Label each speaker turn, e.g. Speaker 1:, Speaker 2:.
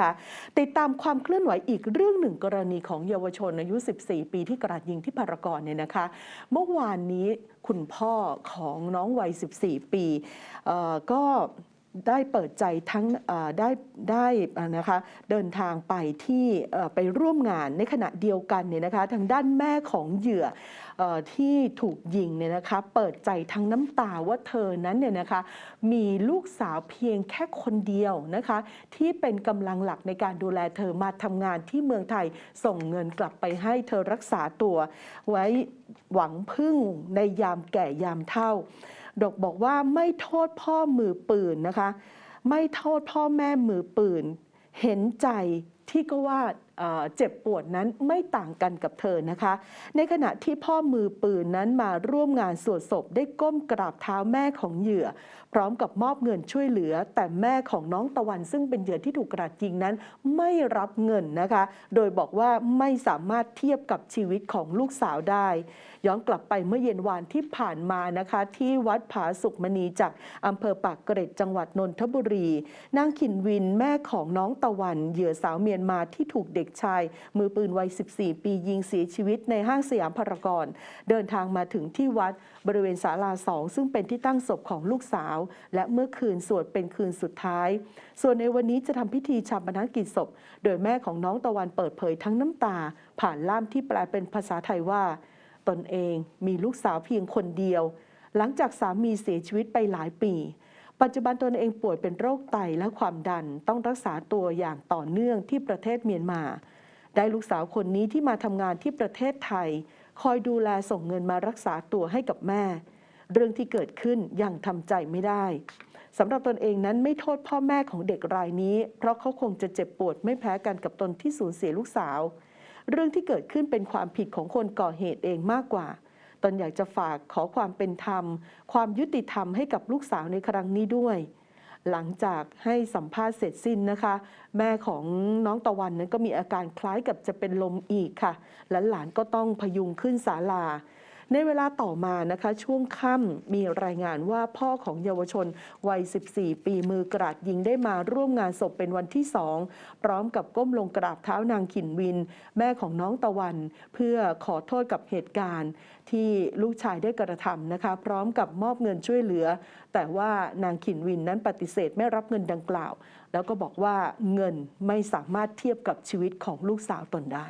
Speaker 1: คะติดตามความเคลื่อนไหวอีกเรื่องหนึ่งกรณีของเยาวชนอายุ 14 ปีที่กราดยิงที่พารากอนเนี่ยนะคะ เมื่อวานนี้คุณพ่อของน้องวัย 14 ปีก็ ได้เปิดใจทั้งได้ได้นะคะเดินทางไปที่ไปร่วมงานในขณะเดียวกันเนี่ยนะคะทางด้านแม่ของเหยื่อออที่ถูกยิงเนี่ยนะคะเปิดใจทั้งน้ำตาว่าเธอนั้นเนี่ยนะคะมีลูกสาวเพียงแค่คนเดียวนะคะที่เป็นกำลังหลักในการดูแลเธอมาทำงานที่เมืองไทยส่งเงินกลับไปให้เธอรักษาตัว ไว้หวังพึ่งในยามแก่ยามเฒ่า ดกบอกว่าไม่โทษพ่อมือปืนนะคะ ไม่โทษพ่อแม่มือปืน เห็นใจ ที่ก็ว่าเจ็บปวดนั้นไม่ต่างกันกับเธอนะคะ ในขณะที่พ่อมือปืนนั้นมาร่วมงานสวดศพได้ก้มกราบเท้าแม่ของเหยื่อ พร้อมกับมอบเงินช่วยเหลือ แต่แม่ของน้องตะวันซึ่งเป็นเหยื่อที่ถูกกราดยิงนั้นไม่รับเงินนะคะ โดยบอกว่าไม่สามารถเทียบกับชีวิตของลูกสาวได้ ย้อนกลับไปเมื่อเย็นวานที่ผ่านมานะคะ ที่วัดผาสุกมณีจากอำเภอปากเกร็ดจังหวัดนนทบุรีนางขินวินแม่ของน้องตะวันเหยื่อสาวเมียนมาที่ถูกเด็กชาย มือปืนวัย 14 ปียิงเสียชีวิตในห้างสยามพารากอนเดินทางมาถึงที่วัดบริเวณศาลาสองซึ่งเป็นที่ตั้งศพของลูกสาว และเมื่อคืนสวดเป็นคืนสุดท้าย ส่วนในวันนี้จะทำพิธีชาปนกิจศพ โดยแม่ของน้องตะวันเปิดเผยทั้งน้ำตา ผ่านล่ามที่แปลเป็นภาษาไทยว่า ตนเองมีลูกสาวเพียงคนเดียว หลังจากสามีเสียชีวิตไปหลายปี ปัจจุบันตนเองป่วยเป็นโรคไตและความดันต้องรักษาตัวอย่างต่อเนื่องที่ประเทศเมียนมา ได้ลูกสาวคนนี้ที่มาทำงานที่ประเทศไทย คอยดูแลส่งเงินมารักษาตัวให้กับแม่ เรื่องที่เกิดขึ้นยังทำใจไม่ได้สำหรับตนเองนั้นไม่โทษพ่อแม่ของเด็กรายนี้ เพราะเขาคงจะเจ็บปวดไม่แพ้กันกับตนที่สูญเสียลูกสาว เรื่องที่เกิดขึ้นเป็นความผิดของคนก่อเหตุเองมากกว่า ตนอยากจะฝากขอความเป็นธรรม ความยุติธรรมให้กับลูกสาวในครั้งนี้ด้วย หลังจากให้สัมภาษณ์เสร็จสิ้นนะคะ แม่ของน้องตะวันนั้นก็มีอาการคล้ายกับจะเป็นลมอีกค่ะ และหลานก็ต้องพยุงขึ้นศาลา ในเวลาต่อมานะคะช่วงค่ำมีรายงานว่าพ่อของเยาวชนวัย 14 ปีมือกราดยิงได้มาร่วมงานศพเป็นวันที่สองพร้อมกับก้มลงกราบเท้านางขินวิน แม่ของน้องตะวัน เพื่อขอโทษกับเหตุการณ์ที่ลูกชายได้กระทำนะคะ พร้อมกับมอบเงินช่วยเหลือ แต่ว่านางขินวินนั้นปฏิเสธไม่รับเงินดังกล่าว แล้วก็บอกว่าเงินไม่สามารถเทียบกับชีวิตของลูกสาวตนได้